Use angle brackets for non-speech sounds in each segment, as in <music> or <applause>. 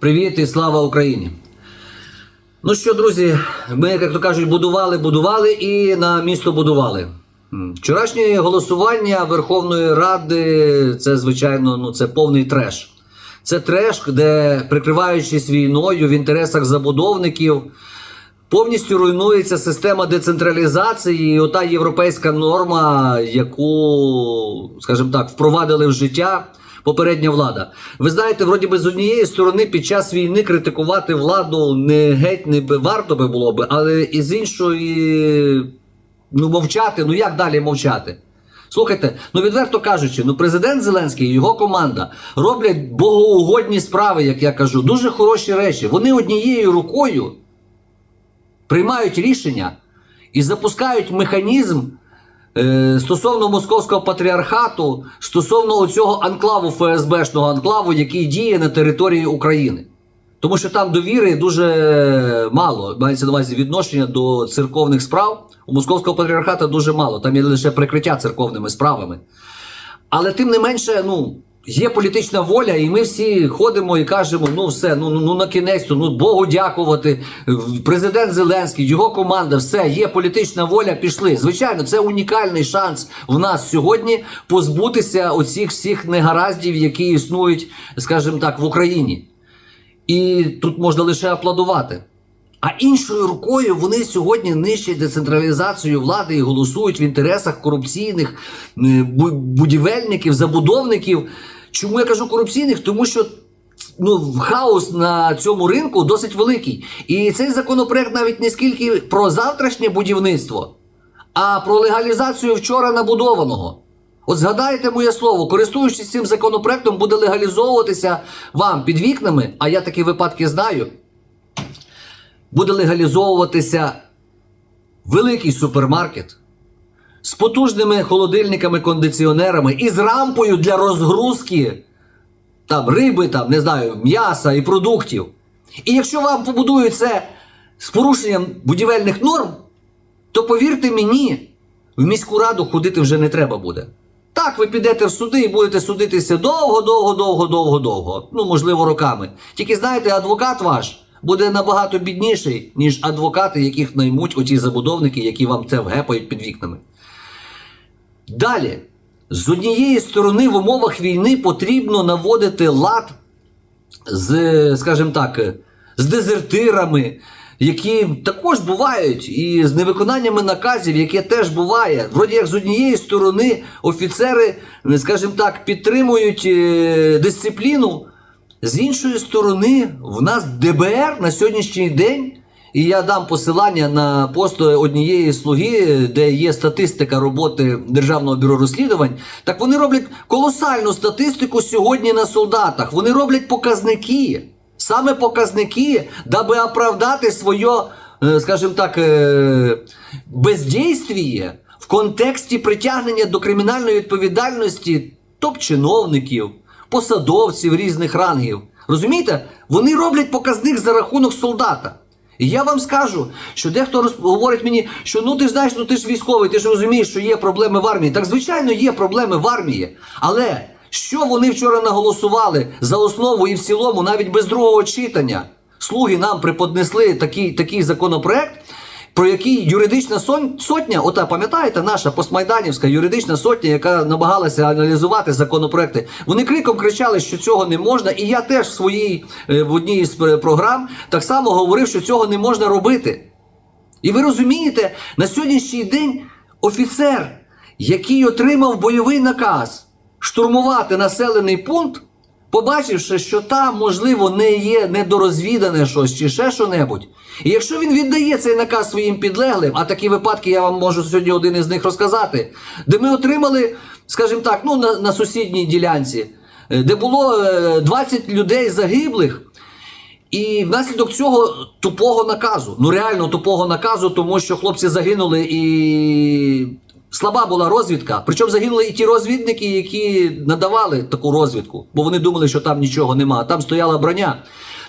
Привіт і слава Україні! Ну що, друзі, ми, як то кажуть, будували, будували і на місто будували. Вчорашнє голосування Верховної Ради це, звичайно, ну це повний треш. Це треш, де, прикриваючись війною в інтересах забудовників, повністю руйнується система децентралізації, і ота європейська норма, яку, скажімо так, впровадили в життя попередня влада. Ви знаєте, вроді би з однієї сторони під час війни критикувати владу не геть не би варто би було би, але і з іншої ну мовчати. Ну як далі мовчати? Слухайте, ну відверто кажучи, ну президент Зеленський і його команда роблять богоугодні справи, як я кажу, дуже хороші речі. Вони однією рукою приймають рішення і запускають механізм стосовно московського патріархату, стосовно цього анклаву ФСБшного анклаву, який діє на території України. Тому що там довіри дуже мало, мається на увазі відношення до церковних справ. У московського патріархата дуже мало, там є лише прикриття церковними справами. Але тим не менше, ну, є політична воля, і ми всі ходимо і кажемо: ну все, ну, ну, ну на кінець, ну Богу дякувати. Президент Зеленський, його команда, все, є політична воля, пішли. Звичайно, це унікальний шанс в нас сьогодні позбутися оцих всіх негараздів, які існують, скажімо так, в Україні. І тут можна лише аплодувати. А іншою рукою вони сьогодні нищать децентралізацію влади і голосують в інтересах корупційних будівельників, забудовників. Чому я кажу корупційних? Тому що ну, хаос на цьому ринку досить великий. І цей законопроект навіть не скільки про завтрашнє будівництво, а про легалізацію вчора набудованого. От згадайте моє слово, користуючись цим законопроектом, буде легалізовуватися вам під вікнами, а я такі випадки знаю буде легалізовуватися великий супермаркет з потужними холодильниками, кондиціонерами і з рампою для розгрузки там, риби, там, не знаю, м'яса і продуктів. І якщо вам побудують це з порушенням будівельних норм, то повірте мені, в міську раду ходити вже не треба буде. Так, ви підете в суди і будете судитися довго, довго, довго, довго, довго. Ну, можливо, роками. Тільки знаєте, адвокат ваш буде набагато бідніший, ніж адвокати, яких наймуть оті забудовники, які вам це вгепають під вікнами. Далі, з однієї сторони, в умовах війни потрібно наводити лад з, скажімо так, з дезертирами, які також бувають, і з невиконаннями наказів, яке теж буває. Вроді як з однієї сторони офіцери, скажімо так, підтримують е, дисципліну, з іншої сторони, в нас ДБР на сьогоднішній день. І я дам посилання на пост однієї слуги, де є статистика роботи Державного бюро розслідувань. Так вони роблять колосальну статистику сьогодні на солдатах. Вони роблять показники, саме показники, даби оправдати своє, е, скажімо так, е, бездействіє в контексті притягнення до кримінальної відповідальності топ-чиновників, посадовців різних рангів. Розумієте? Вони роблять показник за рахунок солдата. І я вам скажу, що дехто роз- говорить мені, що ну ти ж знаєш, ну ти ж військовий, ти ж розумієш, що є проблеми в армії. Так звичайно, є проблеми в армії. Але що вони вчора наголосували за основу і в цілому, навіть без другого читання, слуги нам приподнесли такий, такий законопроект, про який юридична сотня, ота пам'ятаєте, наша постмайданівська юридична сотня, яка намагалася аналізувати законопроекти, вони криком кричали, що цього не можна. І я теж в своїй е, в одній з е, програм так само говорив, що цього не можна робити. І ви розумієте, на сьогоднішній день офіцер, який отримав бойовий наказ штурмувати населений пункт, побачивши, що там, можливо, не є недорозвідане щось чи ще що-небудь. І якщо він віддає цей наказ своїм підлеглим, а такі випадки я вам можу сьогодні один із них розказати, де ми отримали, скажімо так, ну на, на сусідній ділянці, е, де було е, 20 людей загиблих. І внаслідок цього тупого наказу, ну реально тупого наказу, тому що хлопці загинули і слаба була розвідка. Причому загинули і ті розвідники, які надавали таку розвідку, бо вони думали, що там нічого нема, а там стояла броня.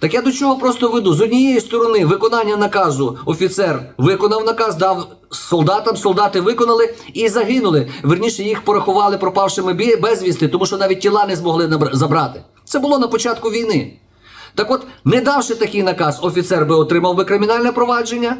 Так я до чого просто веду? З однієї сторони, виконання наказу офіцер виконав наказ, дав солдатам, солдати виконали і загинули. Верніше їх порахували пропавшими безвісти, тому що навіть тіла не змогли забрати. Це було на початку війни. Так от, не давши такий наказ, офіцер би отримав би кримінальне провадження.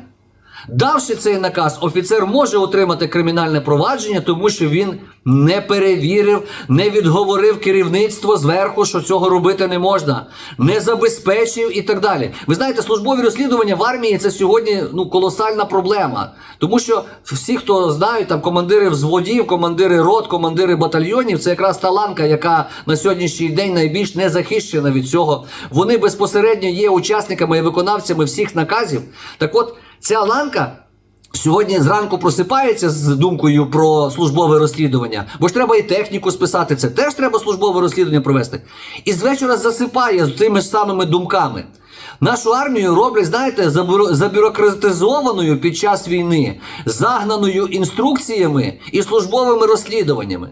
Давши цей наказ, офіцер може отримати кримінальне провадження, тому що він не перевірив, не відговорив керівництво зверху, що цього робити не можна, не забезпечив і так далі. Ви знаєте, службові розслідування в армії це сьогодні ну колосальна проблема, тому що всі, хто знають, там командири взводів, командири рот, командири батальйонів, це якраз та ланка, яка на сьогоднішній день найбільш не захищена від цього. Вони безпосередньо є учасниками і виконавцями всіх наказів. Так от. Ця ланка сьогодні зранку просипається з думкою про службове розслідування, бо ж треба і техніку списати, це теж треба службове розслідування провести. І з вечора засипає з тими ж самими думками. Нашу армію роблять, знаєте, забюрократизованою під час війни, загнаною інструкціями і службовими розслідуваннями.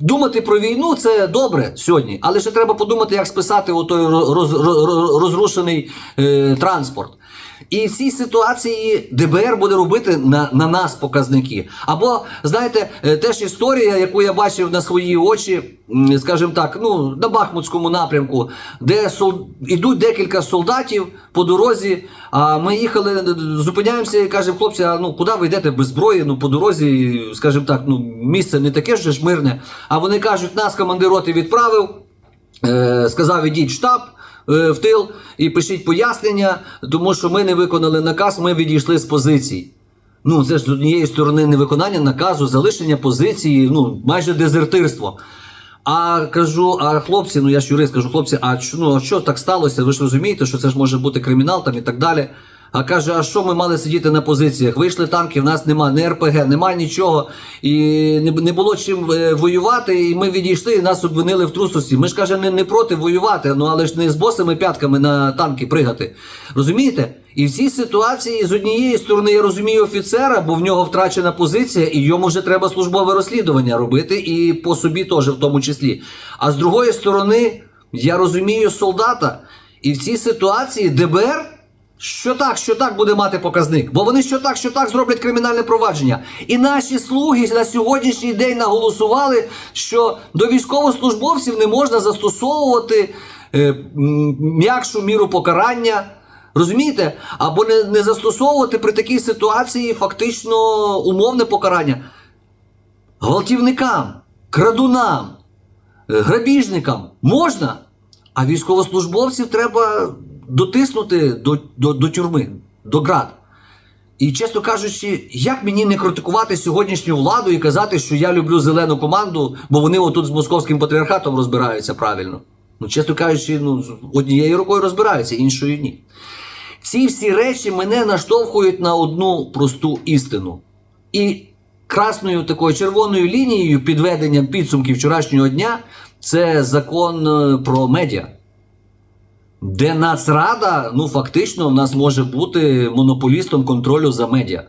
Думати про війну це добре сьогодні, але ще треба подумати, як списати отой роз, роз- розрушений е, транспорт. І в цій ситуації ДБР буде робити на, на нас показники. Або, знаєте, е, теж історія, яку я бачив на свої очі, скажімо так, ну, на Бахмутському напрямку, де сол... ідуть декілька солдатів по дорозі. А ми їхали, д- зупиняємося і кажемо, хлопці, а ну куди ви йдете без зброї? Ну по дорозі, скажімо так, ну місце не таке ж мирне. А вони кажуть, нас командир роти відправив, е, сказав, ідіть штаб. Е, В тил і пишіть пояснення, тому що ми не виконали наказ, ми відійшли з позицій. Ну, це ж з однієї сторони невиконання наказу, залишення позиції, ну, майже дезертирство. А кажу, а хлопці, ну я ж юрист, кажу, хлопці, а ну, а що так сталося? Ви ж розумієте, що це ж може бути кримінал там і так далі. А каже, а що ми мали сидіти на позиціях? Вийшли танки, в нас нема ні РПГ, нема нічого, і не, було чим е, воювати, і ми відійшли, і нас обвинили в трусості. Ми ж каже, не, не проти воювати, ну але ж не з босими п'ятками на танки пригати. Розумієте? І в цій ситуації з однієї сторони я розумію офіцера, бо в нього втрачена позиція, і йому вже треба службове розслідування робити, і по собі теж в тому числі. А з другої сторони, я розумію солдата, і в цій ситуації ДБР. Що так, що так буде мати показник, бо вони що так, що так зроблять кримінальне провадження. І наші слуги на сьогоднішній день наголосували, що до військовослужбовців не можна застосовувати е, м'якшу міру покарання. Розумієте? Або не, не застосовувати при такій ситуації фактично умовне покарання гвалтівникам, крадунам, е, грабіжникам можна, а військовослужбовців треба дотиснути до, до, до тюрми, до град. І чесно кажучи, як мені не критикувати сьогоднішню владу і казати, що я люблю зелену команду, бо вони отут з московським патріархатом розбираються правильно. Ну, чесно кажучи, ну, однією рукою розбираються, іншою ні. Ці всі речі мене наштовхують на одну просту істину. І красною такою червоною лінією підведення підсумків вчорашнього дня це закон е, про медіа. Де Нацрада, ну фактично, в нас може бути монополістом контролю за медіа.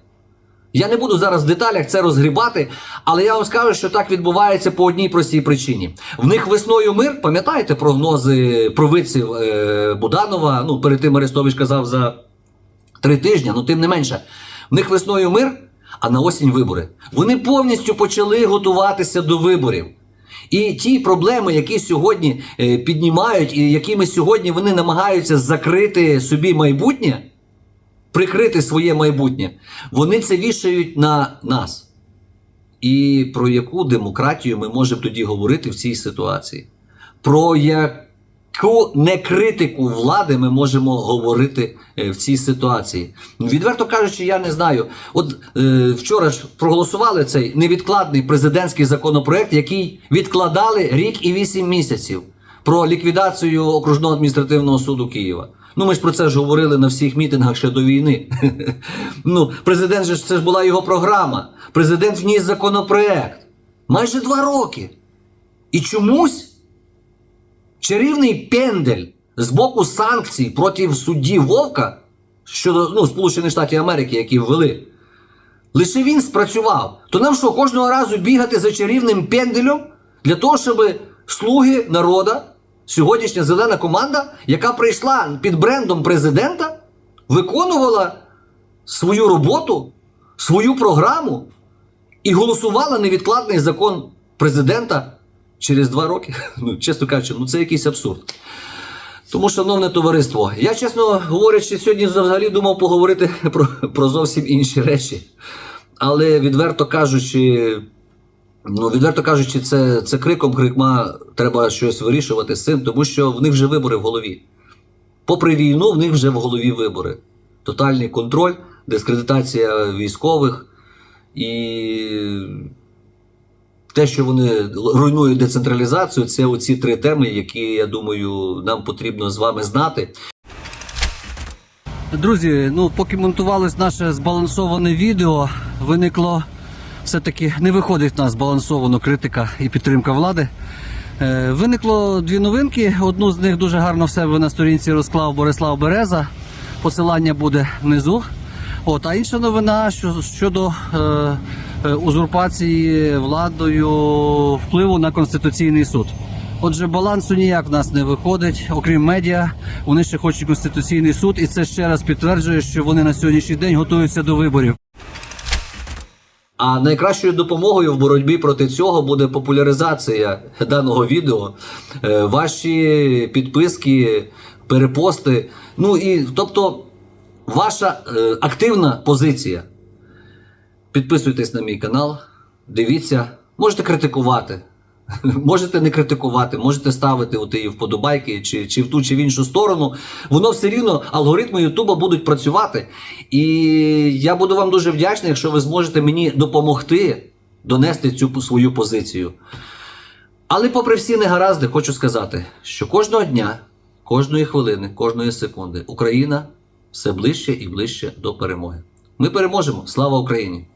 Я не буду зараз в деталях це розгрібати, але я вам скажу, що так відбувається по одній простій причині. В них весною мир, пам'ятаєте прогнози провидців е, Буданова? Ну, перед тим Арестович казав за три тижні, ну тим не менше. В них весною мир, а на осінь вибори. Вони повністю почали готуватися до виборів. І ті проблеми, які сьогодні е, піднімають, і якими сьогодні вони намагаються закрити собі майбутнє, прикрити своє майбутнє, вони це вішають на нас. І про яку демократію ми можемо тоді говорити в цій ситуації? Про яку некритику влади ми можемо говорити е, в цій ситуації? Ну, Відверто кажучи, я не знаю. От е, вчора ж проголосували цей невідкладний президентський законопроект, який відкладали рік і вісім місяців про ліквідацію окружного адміністративного суду Києва. Ну, ми ж про це ж говорили на всіх мітингах ще до війни. <laughs> ну, президент же це ж була його програма. Президент вніс законопроект. Майже два роки. І чомусь чарівний пендель з боку санкцій проти судді Вовка щодо ну, Сполучених Штатів Америки, які ввели. Лише він спрацював. То нам що, кожного разу бігати за чарівним пенделем для того, щоб слуги народа, сьогоднішня зелена команда, яка прийшла під брендом президента, виконувала свою роботу, свою програму і голосувала невідкладний закон президента через два роки. <laughs> Ну, чесно кажучи, ну це якийсь абсурд. Тому, шановне товариство, я, чесно говорячи, сьогодні взагалі думав поговорити <laughs> про, про зовсім інші речі. Але відверто кажучи, ну, відверто кажучи, це, це криком крикма треба щось вирішувати з цим, тому що в них вже вибори в голові. Попри війну, в них вже в голові вибори. Тотальний контроль, дискредитація військових і те, що вони руйнують децентралізацію, це оці три теми, які, я думаю, нам потрібно з вами знати. Друзі, ну поки монтувалось наше збалансоване відео, виникло все-таки не виходить в нас збалансовано критика і підтримка влади. Е, виникло дві новинки. Одну з них дуже гарно в себе на сторінці розклав Борислав Береза. Посилання буде внизу. От, а інша новина що, щодо е, узурпації владою впливу на Конституційний суд. Отже, балансу ніяк в нас не виходить, окрім медіа. Вони ще хочуть Конституційний суд, і це ще раз підтверджує, що вони на сьогоднішній день готуються до виборів. А найкращою допомогою в боротьбі проти цього буде популяризація даного відео, е, ваші підписки, перепости. Ну і тобто ваша е, активна позиція. Підписуйтесь на мій канал, дивіться, можете критикувати. <laughs> Можете не критикувати, можете ставити у ті вподобайки чи, чи в ту чи в іншу сторону. Воно все рівно, алгоритми Ютуба будуть працювати. І я буду вам дуже вдячний, якщо ви зможете мені допомогти донести цю свою позицію. Але, попри всі негаразди, хочу сказати, що кожного дня, кожної хвилини, кожної секунди Україна все ближче і ближче до перемоги. Ми переможемо! Слава Україні!